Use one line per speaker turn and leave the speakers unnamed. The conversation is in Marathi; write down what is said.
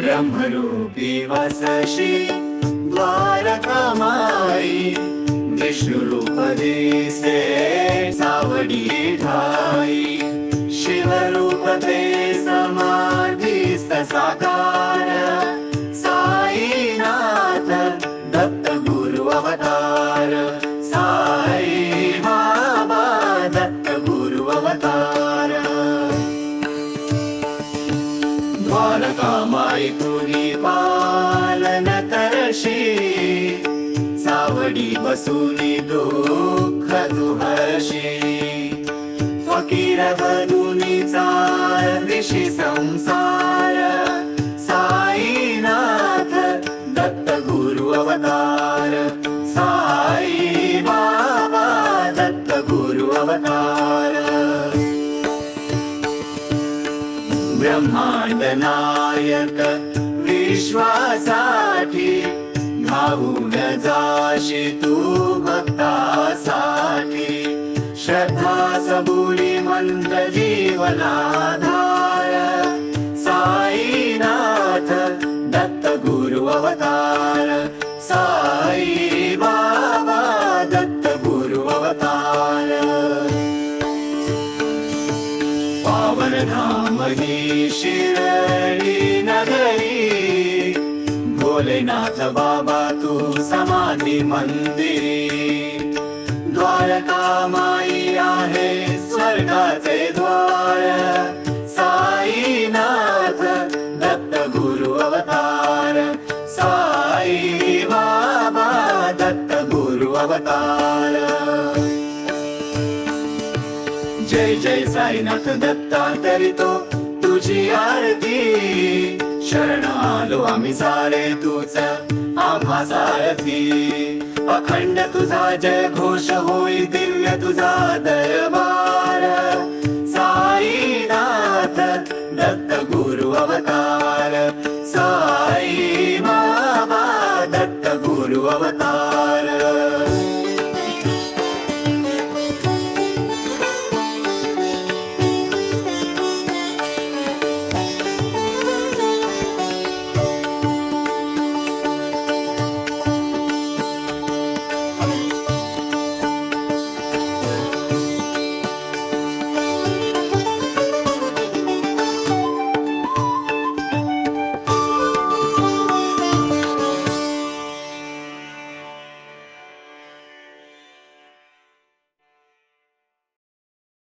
ब्रह्मरूपी वसशी द्वारकामाई विष्णुरूपदेशे सावडी ठाई शिवरूपते ते साकार साईनाथ दत्त गुरु अवतार साई बाबा दत्त गुरु अवतार पालन तरशी सावडी बसुनी दुःख दुहर्षी फकीर बनुनी दिशी संसार. साईनाथ दत्त गुरु अवतार. साई बाबा दत्त गुरु अवतार. ब्रह्मांड नायक विश्वासाठी धावून जाशी तू भक्तासाठी श्रद्धा सबुरी मंद जीवनाधार पावन धाम ही शिरडी नगरी. भोलेनाथ बाबा तू समाधी मंदिरी. द्वारका माई आहे स्वर्गाचे द्वार. साईनाथ दत्त गुरु अवतार. साई बाबा दत्त गुरु अवतार. जय जय साईनाथ दत्ता करीतो तुझी आरती. शरण आलो आम्ही सारे तूच आम्हा सारथी. अखंड तुझा जय घोष होई दिव्य तुझा दरबार. साईनाथ दत्त गुरु अवतार. साई बाबा दत्त गुरु अवतार.